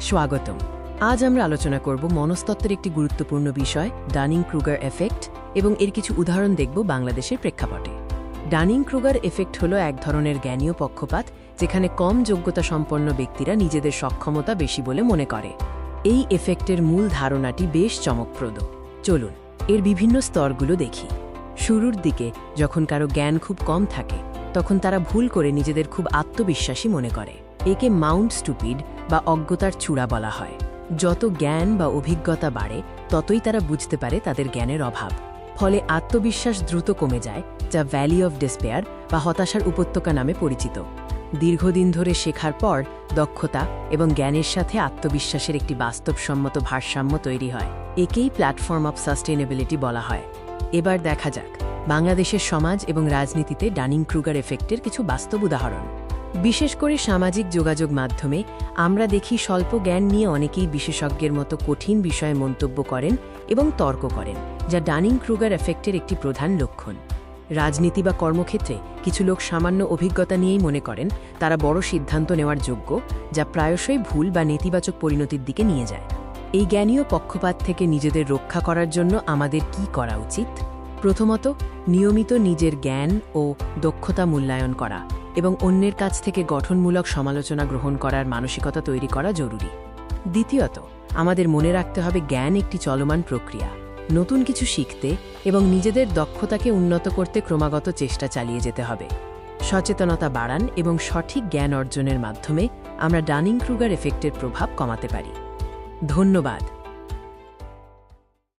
স্বাগতম। আজ আমরা আলোচনা করব মনস্তত্ত্বের একটি গুরুত্বপূর্ণ বিষয় ডানিং ক্রুগার এফেক্ট, এবং এর কিছু উদাহরণ দেখব বাংলাদেশের প্রেক্ষাপটে। ডানিং ক্রুগার এফেক্ট হল এক ধরনের জ্ঞানীয় পক্ষপাত, যেখানে কম যোগ্যতা সম্পন্ন ব্যক্তিরা নিজেদের সক্ষমতা বেশি বলে মনে করে। এই এফেক্টের মূল ধারণাটি বেশ চমকপ্রদ। চলুন, এর বিভিন্ন স্তরগুলো দেখি। শুরুর দিকে, যখন কারও জ্ঞান খুব কম থাকে, তখন তারা ভুল করে নিজেদের খুব আত্মবিশ্বাসী মনে করে। একে মাউন্ট স্টুপিড বা অজ্ঞতার চূড়া বলা হয়। যত জ্ঞান বা অভিজ্ঞতা বাড়ে, ততই তারা বুঝতে পারে তাদের জ্ঞানের অভাব। ফলে আত্মবিশ্বাস দ্রুত কমে যায়, যা ভ্যালি অফ ডেসপেয়ার বা হতাশার উপত্যকা নামে পরিচিত। দীর্ঘদিন ধরে শেখার পর, দক্ষতা এবং জ্ঞানের সাথে আত্মবিশ্বাসের একটি বাস্তবসম্মত ভারসাম্য তৈরি হয়। একেই প্ল্যাটফর্ম অফ সাস্টেনেবিলিটি বলা হয়। এবার দেখা যাক, বাংলাদেশের সমাজ এবং রাজনীতিতে ডানিং ক্রুগার এফেক্টের কিছু বাস্তব উদাহরণ। বিশেষ করে সামাজিক যোগাযোগ মাধ্যমে আমরা দেখি স্বল্প জ্ঞান নিয়ে অনেকেই বিশেষজ্ঞের মতো কঠিন বিষয়ে মন্তব্য করেন এবং তর্ক করেন, যা ডানিং ক্রুগার এফেক্টের একটি প্রধান লক্ষণ। রাজনীতি বা কর্মক্ষেত্রে কিছু লোক সামান্য অভিজ্ঞতা নিয়েই মনে করেন, তারা বড় সিদ্ধান্ত নেওয়ার যোগ্য, যা প্রায়শই ভুল বা নেতিবাচক পরিণতির দিকে নিয়ে যায়। এই জ্ঞানীয় পক্ষপাত থেকে নিজেদের রক্ষা করার জন্য আমাদের কি করা উচিত? প্রথমত, নিয়মিত নিজের জ্ঞান ও দক্ষতা মূল্যায়ন করা। এবং অন্যের কাছ থেকে গঠনমূলক সমালোচনা গ্রহণ করার মানসিকতা তৈরি করা জরুরি। দ্বিতীয়ত, আমাদের মনে রাখতে হবে জ্ঞান একটি চলমান প্রক্রিয়া। নতুন কিছু শিখতে এবং নিজেদের দক্ষতাকে উন্নত করতে ক্রমাগত চেষ্টা চালিয়ে যেতে হবে। সচেতনতা বাড়ান এবং সঠিক জ্ঞান অর্জনের মাধ্যমে আমরা ডানিং ক্রুগার এফেক্টের প্রভাব কমাতে পারি। ধন্যবাদ।